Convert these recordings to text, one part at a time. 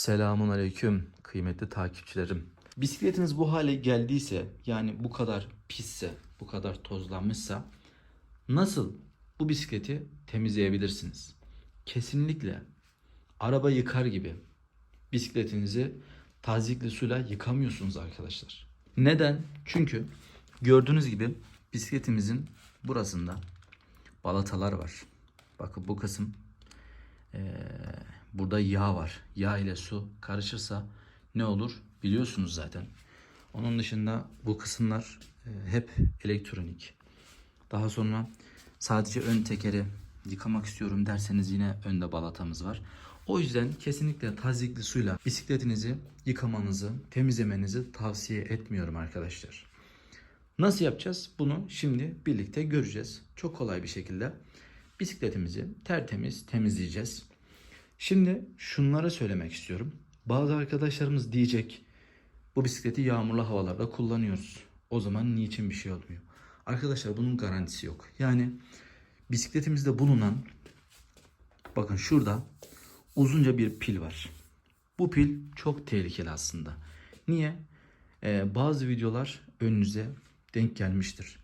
Selamun aleyküm kıymetli takipçilerim. Bisikletiniz bu hale geldiyse yani bu kadar pisse, bu kadar tozlanmışsa nasıl bu bisikleti temizleyebilirsiniz? Kesinlikle araba yıkar gibi bisikletinizi tazikli suyla yıkamıyorsunuz arkadaşlar. Neden? Çünkü gördüğünüz gibi bisikletimizin burasında balatalar var. Bakın bu kısım ee, burada yağ var. Yağ ile su karışırsa ne olur biliyorsunuz zaten. Onun dışında bu kısımlar e, hep elektronik. Daha sonra sadece ön tekeri yıkamak istiyorum derseniz yine önde balatamız var. O yüzden kesinlikle tazikli suyla bisikletinizi yıkamanızı, temizlemenizi tavsiye etmiyorum arkadaşlar. Nasıl yapacağız? Bunu şimdi birlikte göreceğiz. Çok kolay bir şekilde bisikletimizi tertemiz temizleyeceğiz. Şimdi şunları söylemek istiyorum. Bazı arkadaşlarımız diyecek bu bisikleti yağmurlu havalarda kullanıyoruz. O zaman niçin bir şey olmuyor? Arkadaşlar bunun garantisi yok. Yani bisikletimizde bulunan bakın şurada uzunca bir pil var. Bu pil çok tehlikeli aslında. Niye? Ee, bazı videolar önünüze denk gelmiştir.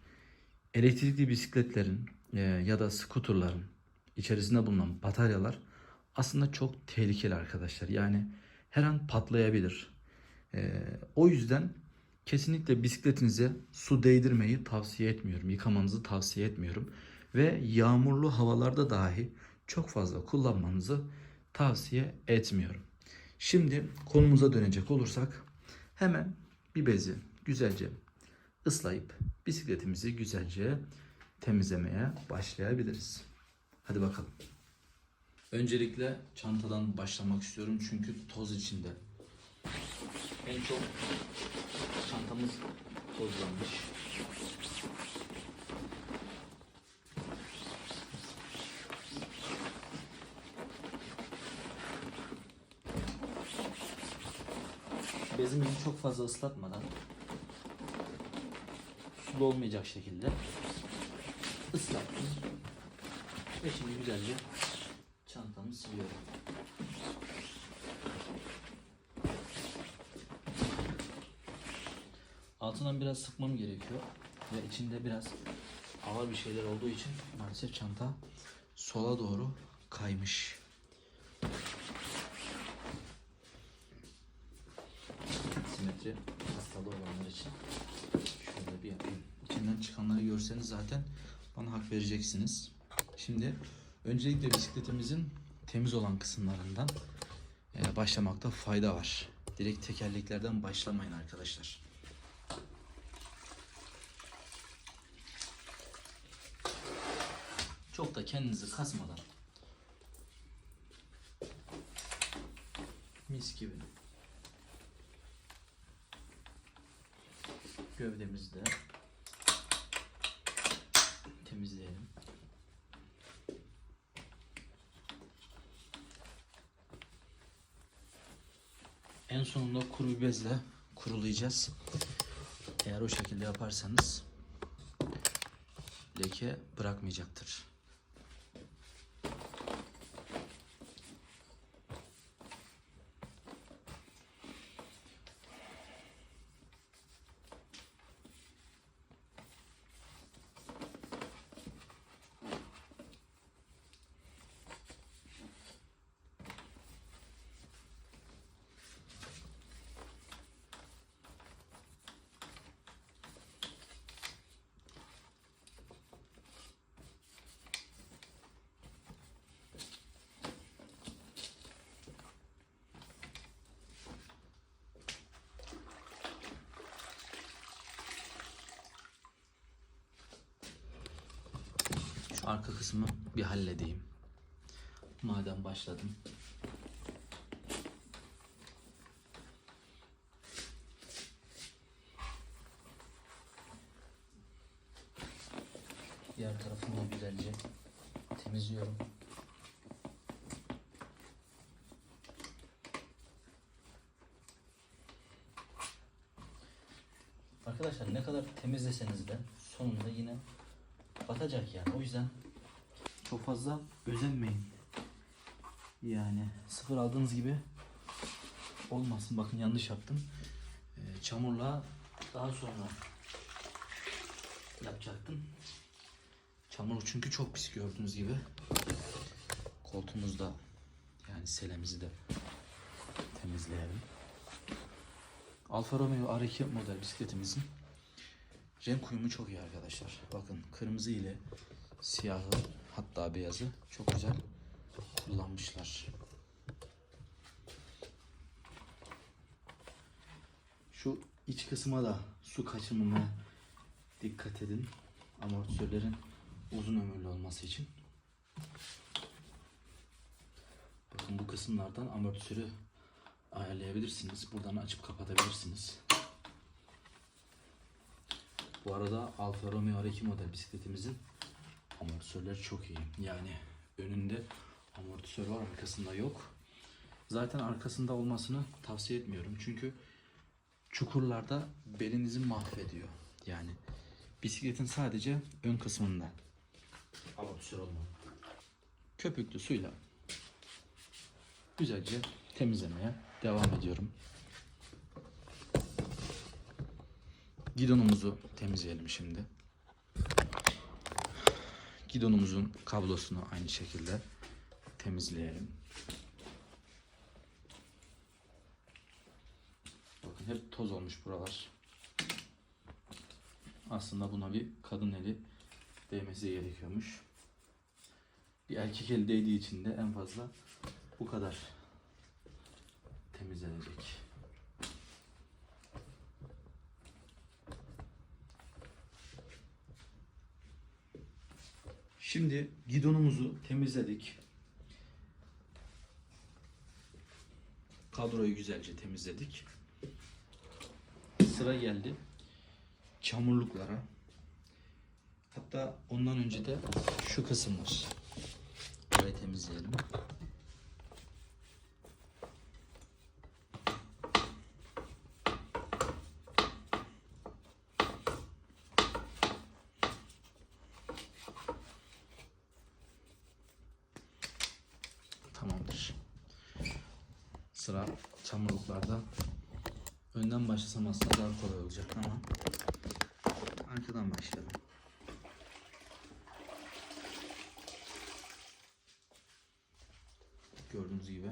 Elektrikli bisikletlerin e, ya da skuterların içerisinde bulunan bataryalar aslında çok tehlikeli arkadaşlar. Yani her an patlayabilir. E, o yüzden kesinlikle bisikletinize su değdirmeyi tavsiye etmiyorum. Yıkamanızı tavsiye etmiyorum. Ve yağmurlu havalarda dahi çok fazla kullanmanızı tavsiye etmiyorum. Şimdi konumuza dönecek olursak hemen bir bezi güzelce ıslayıp bisikletimizi güzelce temizlemeye başlayabiliriz. Hadi bakalım. Öncelikle çantadan başlamak istiyorum çünkü toz içinde. En çok çantamız tozlanmış. Bezimizi çok fazla ıslatmadan sulu olmayacak şekilde ıslattım. Ve şimdi güzelce siliyorum. Altından biraz sıkmam gerekiyor. Ve içinde biraz ağır bir şeyler olduğu için maalesef çanta sola doğru kaymış. Simetri hastalığı olanlar için şöyle bir yapayım. İçinden çıkanları görseniz zaten bana hak vereceksiniz. Şimdi öncelikle bisikletimizin temiz olan kısımlarından e, başlamakta fayda var. Direkt tekerleklerden başlamayın arkadaşlar. Çok da kendinizi kasmadan mis gibi gövdemizi de temizleyelim. En sonunda kuru bir bezle kurulayacağız. Eğer o şekilde yaparsanız leke bırakmayacaktır. Arka kısmı bir halledeyim. Madem başladım. Diğer tarafını da güzelce temizliyorum. Arkadaşlar ne kadar temizleseniz de sonunda yine batacak yani. O yüzden çok fazla özenmeyin. Yani sıfır aldığınız gibi olmasın. Bakın yanlış yaptım. Ee, çamurla daha sonra yapacaktım. Çamur çünkü çok pis gördüğünüz gibi. Koltuğumuzda yani selemizi de temizleyelim. Alfa Romeo R2 model bisikletimizin renk uyumu çok iyi arkadaşlar. Bakın kırmızı ile siyahı hatta beyazı çok güzel kullanmışlar. Şu iç kısma da su kaçırmamaya dikkat edin. Amortisörlerin uzun ömürlü olması için. Bakın bu kısımlardan amortisörü ayarlayabilirsiniz. Buradan açıp kapatabilirsiniz. Bu arada Alfa Romeo R2 model bisikletimizin amortisörleri çok iyi. Yani önünde amortisör var, arkasında yok. Zaten arkasında olmasını tavsiye etmiyorum. Çünkü çukurlarda belinizi mahvediyor. Yani bisikletin sadece ön kısmında amortisör olmalı. Köpüklü suyla güzelce temizlemeye devam ediyorum. Gidonumuzu temizleyelim şimdi. Gidonumuzun kablosunu aynı şekilde temizleyelim. Bakın hep toz olmuş buralar. Aslında buna bir kadın eli değmesi gerekiyormuş. Bir erkek eli değdiği için de en fazla bu kadar temizlenecek. Şimdi gidonumuzu temizledik. Kadroyu güzelce temizledik. Sıra geldi çamurluklara. Hatta ondan önce de şu kısım var. Orayı temizleyelim. Önden başlasam aslında daha kolay olacak ama arkadan başlayalım. Gördüğünüz gibi.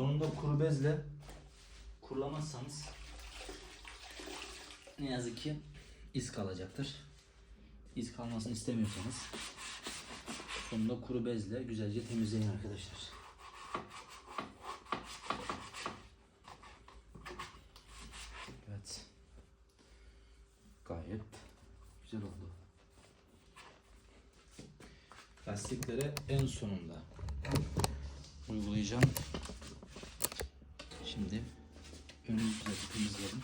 Sonunda kuru bezle kurulamazsanız ne yazık ki iz kalacaktır. İz kalmasını istemiyorsanız sonunda kuru bezle güzelce temizleyin arkadaşlar. Evet. Gayet güzel oldu. Lastiklere en sonunda uygulayacağım. Şimdi önümüzü de temizleyelim.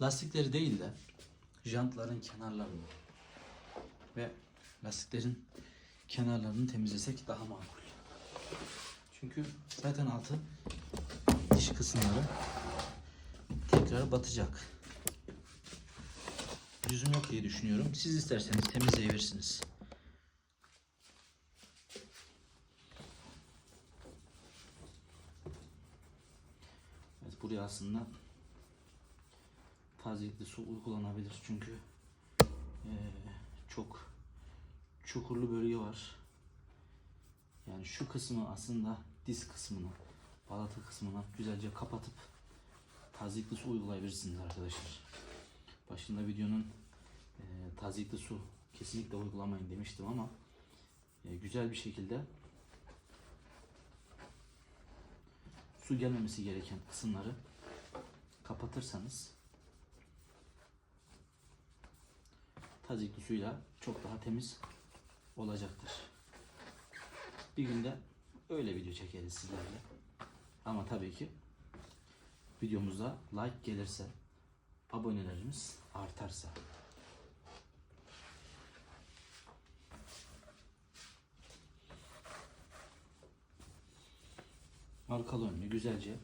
Lastikleri değil de jantların kenarlarını ve lastiklerin kenarlarını temizlesek daha makul. Çünkü zaten altı diş kısımları tekrar batacak. Yüzüm yok diye düşünüyorum. Siz isterseniz temizleyebilirsiniz. Evet buraya aslında tazelikli su uygulanabilir çünkü eee, çok çukurlu bölge var. Yani şu kısmı aslında diz kısmını, balata kısmını güzelce kapatıp tazelikli su uygulayabilirsiniz arkadaşlar. Başında videonun eee tazelikli su kesinlikle uygulamayın demiştim ama eee, güzel bir şekilde su gelmemesi gereken kısımları kapatırsanız tazikli suyla çok daha temiz olacaktır. Bir günde öyle video çekeriz sizlerle. Ama tabii ki videomuzda like gelirse, abonelerimiz artarsa. Arkalı önlü güzelce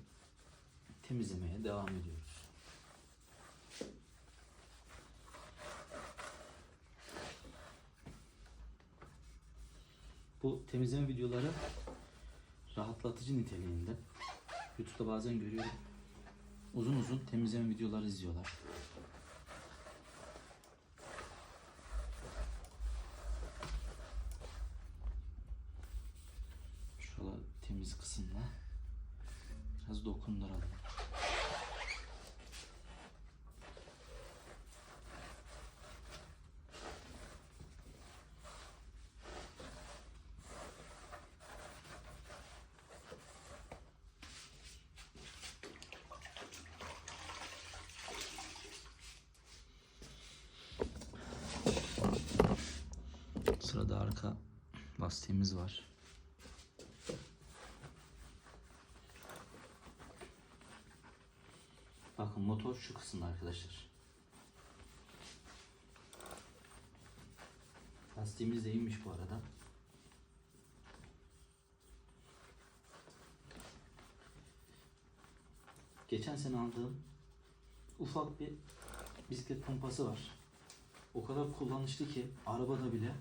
temizlemeye devam ediyoruz. Bu temizleme videoları rahatlatıcı niteliğinde. YouTube'da bazen görüyorum. Uzun uzun temizleme videoları izliyorlar. Şurada temiz kısımda biraz dokunduralım. Sırada arka lastiğimiz var. Bakın motor şu kısımda arkadaşlar. Lastiğimiz de iyiymiş bu arada. Geçen sene aldığım ufak bir bisiklet pompası var. O kadar kullanışlı ki arabada bile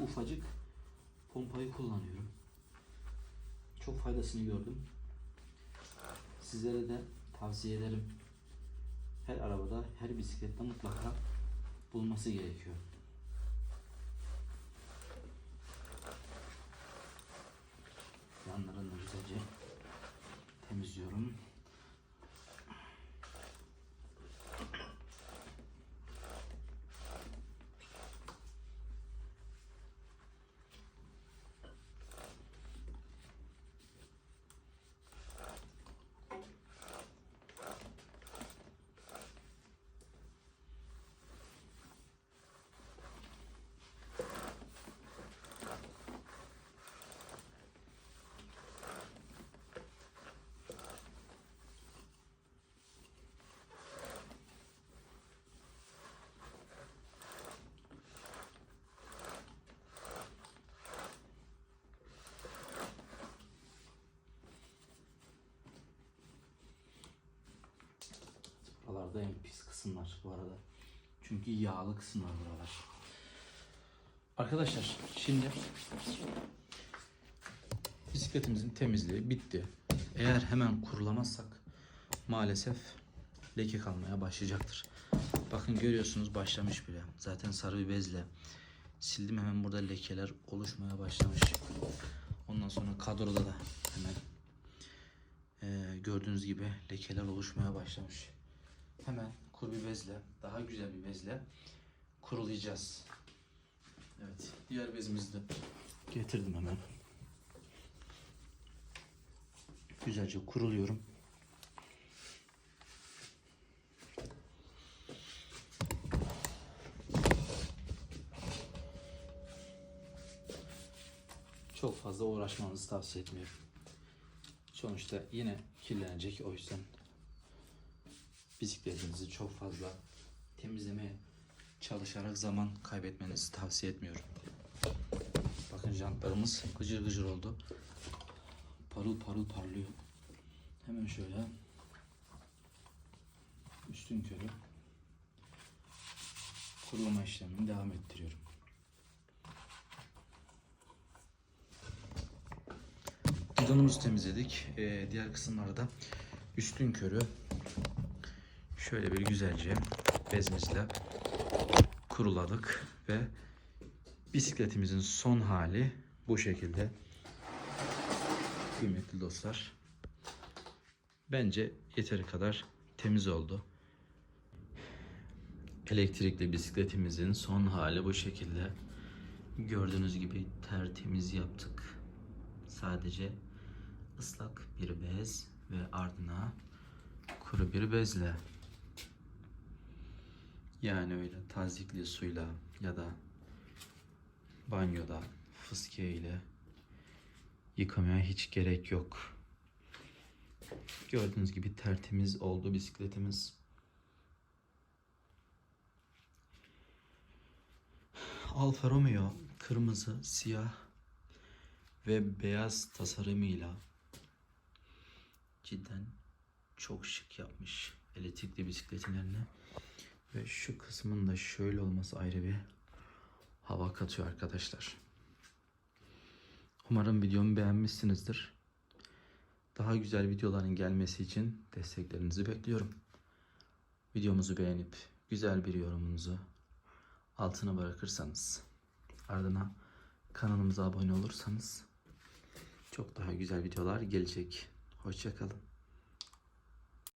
ufacık pompayı kullanıyorum. Çok faydasını gördüm. Sizlere de tavsiye ederim. Her arabada, her bisiklette mutlaka bulması gerekiyor. Yanlarını güzelce temizliyorum. Buralarda en pis kısımlar bu arada. Çünkü yağlı kısımlar buralar. Arkadaşlar şimdi bisikletimizin temizliği bitti. Eğer hemen kurulamazsak maalesef leke kalmaya başlayacaktır. Bakın görüyorsunuz başlamış bile. Zaten sarı bir bezle sildim hemen burada lekeler oluşmaya başlamış. Ondan sonra kadroda da hemen eee, gördüğünüz gibi lekeler oluşmaya başlamış. Hemen kuru bir bezle, daha güzel bir bezle kurulayacağız. Evet, diğer bezimizi de getirdim hemen. Güzelce kuruluyorum. Çok fazla uğraşmanızı tavsiye etmiyorum. Sonuçta yine kirlenecek o yüzden bisikletinizi çok fazla temizlemeye çalışarak zaman kaybetmenizi tavsiye etmiyorum. Bakın jantlarımız gıcır gıcır oldu. Parıl parıl parlıyor. Hemen şöyle üstün körü kurulama işlemini devam ettiriyorum. Gidonumuzu temizledik. Ee, diğer kısımlarda üstün körü şöyle bir güzelce bezimizle kuruladık ve bisikletimizin son hali bu şekilde. Kıymetli dostlar. Bence yeteri kadar temiz oldu. Elektrikli bisikletimizin son hali bu şekilde. Gördüğünüz gibi tertemiz yaptık. Sadece ıslak bir bez ve ardına kuru bir bezle yani öyle tazikli suyla ya da banyoda fıskiye ile yıkamaya hiç gerek yok. Gördüğünüz gibi tertemiz oldu bisikletimiz. Alfa Romeo kırmızı, siyah ve beyaz tasarımıyla cidden çok şık yapmış elektrikli bisikletlerini. Ve şu kısmın da şöyle olması ayrı bir hava katıyor arkadaşlar. Umarım videomu beğenmişsinizdir. Daha güzel videoların gelmesi için desteklerinizi bekliyorum. Videomuzu beğenip güzel bir yorumunuzu altına bırakırsanız ardına kanalımıza abone olursanız çok daha güzel videolar gelecek. Hoşçakalın.